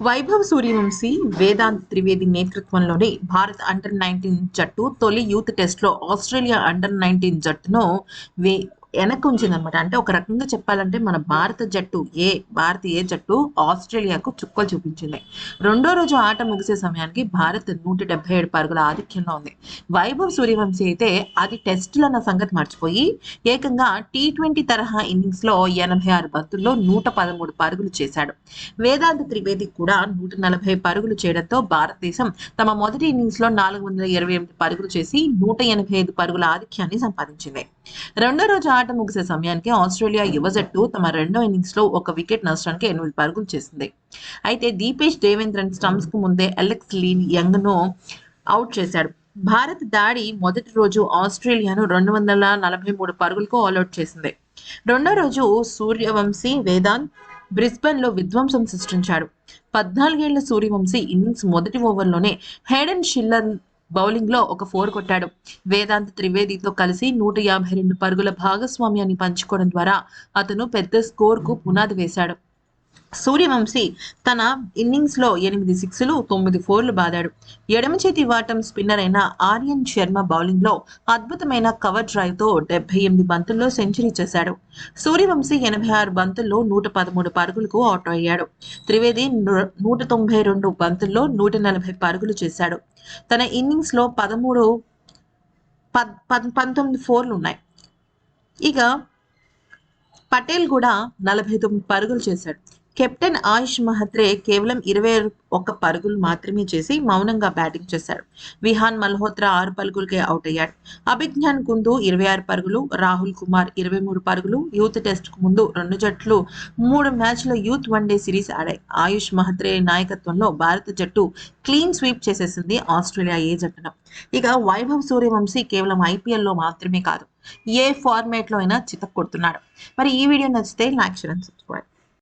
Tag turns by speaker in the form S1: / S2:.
S1: వైభవ్ సూర్యవంశీ వేదాంత్ త్రివేది నేతృత్వంలోని Bharat under nineteen జట్టు తొలి యూత్ టెస్ట్లో ఆస్ట్రేలియా అండర్ నైన్టీన్ జట్టును వే వెనక్కి ఉంచిందనమాట అంటే ఒక రకంగా చెప్పాలంటే మన భారత జట్టు ఏ భారతీయ జట్టు ఆస్ట్రేలియాకు చుక్కలు చూపించింది. రెండో రోజు ఆట ముగిసే సమయానికి భారత్ నూట డెబ్బై ఏడు పరుగుల ఆధిక్యంలో ఉంది. వైభవ్ సూర్యవంశీ అయితే అది టెస్టులన్న సంగతి మర్చిపోయి ఏకంగా టీ ట్వంటీ తరహా ఇన్నింగ్స్లో ఎనభై ఆరు బంతుల్లో నూట పదమూడు పరుగులు చేశాడు. వేదాంత త్రివేది కూడా నూట నలభై పరుగులు చేయడంతో భారతదేశం తమ మొదటి ఇన్నింగ్స్లో నాలుగు వందల ఇరవై ఎనిమిది పరుగులు చేసి నూట ఎనభై ఐదు పరుగుల ఆధిక్యాన్ని సంపాదించింది. రెండో రోజు ఆట ముగిసే సమయానికి ఆస్ట్రేలియా యువ జట్టు తమ రెండో ఇన్నింగ్స్లో ఒక వికెట్ నష్టానికి ఎనిమిది పరుగులు చేసింది. అయితే దీపేష్ దేవేంద్రన్ స్టంప్స్కు ముందే అలెక్స్ లీన్ యంగ్ను అవుట్ చేశాడు. భారత్ దాడి మొదటి రోజు ఆస్ట్రేలియాను రెండు వందల నలభై మూడు పరుగులకు ఆల్అౌట్ చేసింది. రెండో రోజు సూర్యవంశీ వేదాంత్ బ్రిస్బెన్లో విధ్వంసం సృష్టించాడు. పద్నాలుగేళ్ళ సూర్యవంశీ ఇన్నింగ్స్ మొదటి ఓవర్లోనే హేడెన్ షిల్లర్ బౌలింగ్లో ఒక ఫోర్ కొట్టాడు. వేదాంత్ త్రివేదితో కలిసి నూట యాభై రెండు పరుగుల భాగస్వామ్యాన్ని పంచుకోవడం ద్వారా అతను పెద్ద స్కోర్కు పునాది వేశాడు. సూర్యవంశీ తన ఇన్నింగ్స్లో ఎనిమిది సిక్స్లు తొమ్మిది ఫోర్లు బాదాడు. ఎడమ చేతి వాటం స్పిన్నర్ అయిన ఆర్యన్ శర్మ బౌలింగ్లో అద్భుతమైన కవర్ డ్రైవ్తో డెబ్బై ఎనిమిది బంతుల్లో సెంచరీ చేశాడు. సూర్యవంశీ ఎనభై ఆరు బంతుల్లో నూట పదమూడు పరుగులకు అవుట్ అయ్యాడు. త్రివేది నూట తొంభై రెండు బంతుల్లో నూట నలభై పరుగులు చేశాడు. తన ఇన్నింగ్స్లో పదమూడు పద్ పద్- పంతొమ్మిది ఫోర్లు ఉన్నాయి. ఇక పటేల్ కూడా నలభై తొమ్మిది పరుగులు చేశాడు. కెప్టెన్ ఆయుష్ మహత్రే కేవలం ఇరవై ఒక్క పరుగులు మాత్రమే చేసి మౌనంగా బ్యాటింగ్ చేశాడు. విహాన్ మల్హోత్రా ఆరు పరుగులకే అవుట్ అయ్యాడు. అభిజ్ఞాన్ కుందు ఇరవై ఆరు పరుగులు రాహుల్ కుమార్ ఇరవై మూడు పరుగులు యూత్ టెస్ట్కు ముందు రెండు జట్లు మూడు మ్యాచ్ల యూత్ వన్డే సిరీస్ ఆడాయి. ఆయుష్ మహత్రే నాయకత్వంలో భారత జట్టు క్లీన్ స్వీప్ చేసేసింది ఆస్ట్రేలియా ఏ జట్టును. ఇక వైభవ్ సూర్యవంశీ కేవలం ఐపీఎల్లో లో మాత్రమే కాదు ఏ ఫార్మేట్లో అయినా చితక్ కొడుతున్నాడు మరి ఈ వీడియో నచ్చితే లైక్ షేర్ అండ్ సబ్స్క్రైబ్.